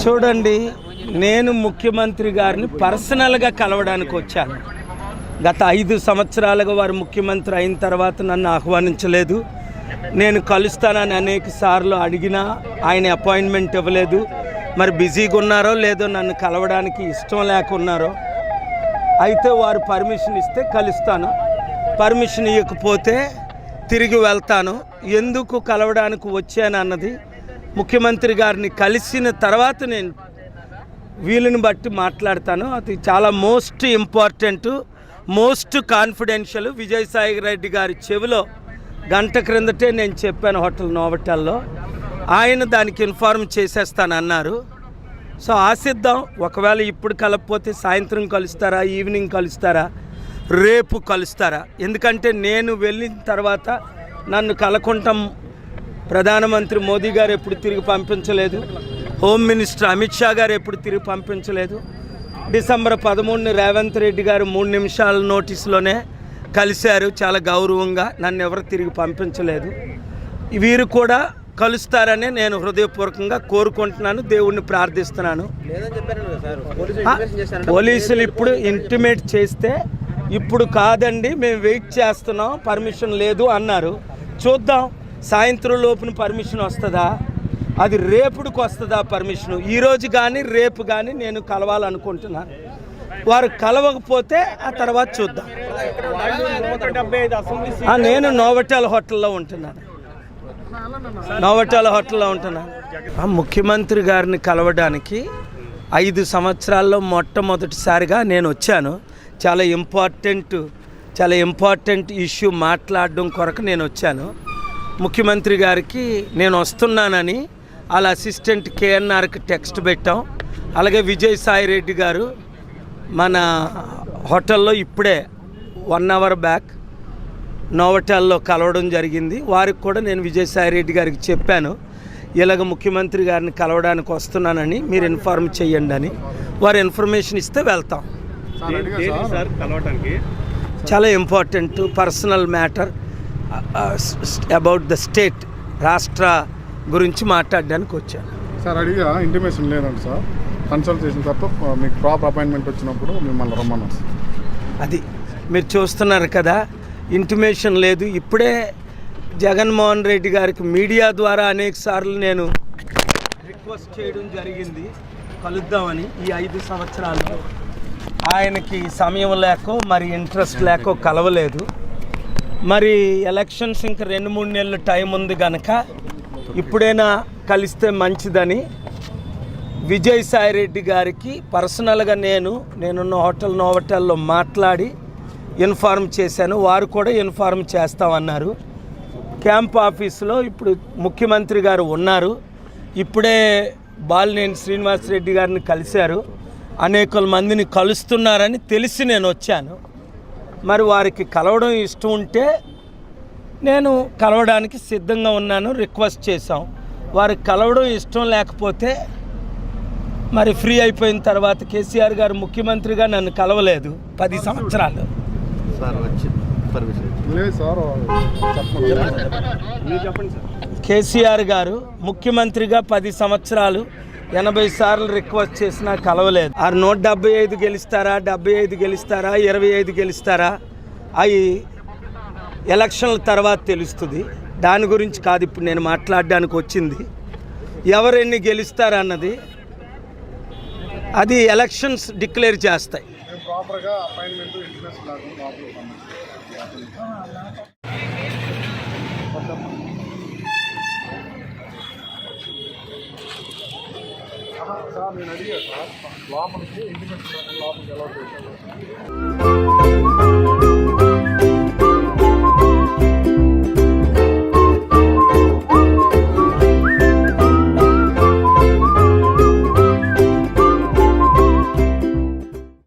చూడండి నేను ముఖ్యమంత్రి గారిని పర్సనల్గా కలవడానికి వచ్చాను. గత ఐదు సంవత్సరాలుగా వారు ముఖ్యమంత్రి అయిన తర్వాత నన్ను ఆహ్వానించలేదు. నేను కలుస్తానని అనేక సార్లు అడిగినా ఆయన అపాయింట్మెంట్ ఇవ్వలేదు. మరి బిజీగా ఉన్నారో లేదో నన్ను కలవడానికి ఇష్టం లేకున్నారో అయితే వారు పర్మిషన్ ఇస్తే కలుస్తాను. పర్మిషన్ ఇవ్వకపోతే తిరిగి వెళ్తాను. ఎందుకు కలవడానికి వచ్చానన్నది ముఖ్యమంత్రి గారిని కలిసిన తర్వాత నేను వీలుని బట్టి మాట్లాడతాను. అది చాలా most important most confidential. Vijayasai Reddy గారి చెవిలో గంట క్రిందటే నేను చెప్పాను హోటల్ నోవటల్లో. ఆయన దానికి ఇన్ఫార్మ్ చేసేస్తానన్నారు. సో ఆశిద్దాం ఒకవేళ ఇప్పుడు కలపపోతే సాయంత్రం కలుస్తారా ఈవినింగ్ కలుస్తారా రేపు కలుస్తారా? ఎందుకంటే నేను వెళ్ళిన తర్వాత నన్ను కలకుంటాం ప్రధానమంత్రి మోదీ గారు ఎప్పుడు తిరిగి పంపించలేదు. హోమ్ మినిస్టర్ అమిత్ షా గారు ఎప్పుడు తిరిగి పంపించలేదు. డిసెంబర్ పదమూడుని రేవంత్ రెడ్డి గారు మూడు నిమిషాల నోటీసులోనే కలిశారు. చాలా గౌరవంగా నన్ను ఎవరు తిరిగి పంపించలేదు. వీరు కూడా కలుస్తారని నేను హృదయపూర్వకంగా కోరుకుంటున్నాను. దేవుణ్ణి ప్రార్థిస్తున్నాను. పోలీసులు ఇప్పుడు ఇంటిమేట్ చేస్తే ఇప్పుడు కాదండి మేము వెయిట్ చేస్తున్నాం పర్మిషన్ లేదు అన్నారు. చూద్దాం. సాయంత్రం లోపున పర్మిషన్ వస్తుందా? అది రేపుడికి వస్తుందా పర్మిషన్ ఈరోజు కానీ రేపు కానీ నేను కలవాలనుకుంటున్నాను వారు కలవకపోతే ఆ తర్వాత చూద్దాం. నేను నోవటెల్ హోటల్లో ఉంటున్నాను నోవటాల హోటల్లో ఉంటున్నాను ఆ ముఖ్యమంత్రి గారిని కలవడానికి ఐదు సంవత్సరాల్లో మొట్టమొదటిసారిగా నేను వచ్చాను. చాలా ఇంపార్టెంట్ చాలా ఇంపార్టెంట్ ఇష్యూ మాట్లాడడం కొరకు నేను వచ్చాను. ముఖ్యమంత్రి గారికి నేను వస్తున్నానని వాళ్ళ అసిస్టెంట్ కేఎన్ఆర్కి టెక్స్ట్ పెట్టాం. అలాగే విజయ్ సాయి రెడ్డి గారు మన హోటల్లో ఇప్పుడే వన్ అవర్ బ్యాక్ నోవటాల్లో కలవడం జరిగింది. వారికి కూడా నేను విజయసాయి రెడ్డి గారికి చెప్పాను. ఇలాగ ముఖ్యమంత్రి గారిని కలవడానికి వస్తున్నానని మీరు ఇన్ఫార్మ్ చేయండి అని వారు ఇన్ఫర్మేషన్ ఇస్తే వెళ్తాం. చాలా important personal matter. About the state రాష్ట్ర గురించి మాట్లాడడానికి వచ్చాను. సార్ అడిగా ఇంటిమేషన్ లేదండి సార్. కన్సల్ట్ చేసిన తర్వాత మీకు ప్రాపర్ అపాయింట్మెంట్ వచ్చినప్పుడు మిమ్మల్ని రమ్మన్నారు సార్. అది మీరు చూస్తున్నారు కదా ఇంటిమేషన్ లేదు. ఇప్పుడే జగన్మోహన్ రెడ్డి గారికి మీడియా ద్వారా అనేక సార్లు నేను రిక్వెస్ట్ చేయడం జరిగింది. కలుద్దామని ఈ ఐదు సంవత్సరాలు. ఆయనకి సమయం లేకో మరి ఇంట్రెస్ట్ లేకో కలవలేదు. మరి ఎలక్షన్స్ ఇంకా రెండు మూడు నెలలు టైం ఉంది కనుక ఇప్పుడైనా కలిస్తే మంచిదని విజయసాయి రెడ్డి గారికి పర్సనల్గా నేను నేనున్న హోటల్ నోవటల్లో మాట్లాడి ఇన్ఫార్మ్ చేశాను. వారు కూడా ఇన్ఫార్మ్ చేస్తామన్నారు. క్యాంప్ ఆఫీసులో ఇప్పుడు ముఖ్యమంత్రి గారు ఉన్నారు. ఇప్పుడే బాలినేని శ్రీనివాస్ రెడ్డి గారిని కలిశారు. అనేక మందిని కలుస్తున్నారని తెలిసి నేను వచ్చాను. మరి వారికి కలవడం ఇష్టం ఉంటే నేను కలవడానికి సిద్ధంగా ఉన్నాను రిక్వెస్ట్ చేశాం. వారికి కలవడం ఇష్టం లేకపోతే మరి ఫ్రీ అయిపోయిన తర్వాత కేసీఆర్ గారు ముఖ్యమంత్రిగా నన్ను కలవలేదు పది సంవత్సరాలు. సార్ వచ్చి పర్మిషన్ లేదు సార్ చెప్పండి. మీరు చెప్పండి సార్. కేసీఆర్ గారు ముఖ్యమంత్రిగా పది సంవత్సరాలు ఎనభై సార్లు రిక్వెస్ట్ చేసినా కలవలేదు. ఆ నూట డెబ్బై ఐదు గెలుస్తారా? డెబ్బై ఐదు గెలుస్తారా? ఇరవై ఐదు గెలుస్తారా? అవి ఎలక్షన్ల తర్వాత తెలుస్తుంది. దాని గురించి కాదు ఇప్పుడు నేను మాట్లాడడానికి వచ్చింది. ఎవరెన్ని గెలుస్తారా అన్నది అది ఎలక్షన్స్ డిక్లేర్ చేస్తాయి మేము ప్రాపర్గా అపాయింట్మెంట్ ఇంటిమేషన్ లేకుండా లోపలికి సార్ నేను అడిగా సార్ లోపలికి ఇంటిమేషన్ లోపలికి ఎలా చేశాను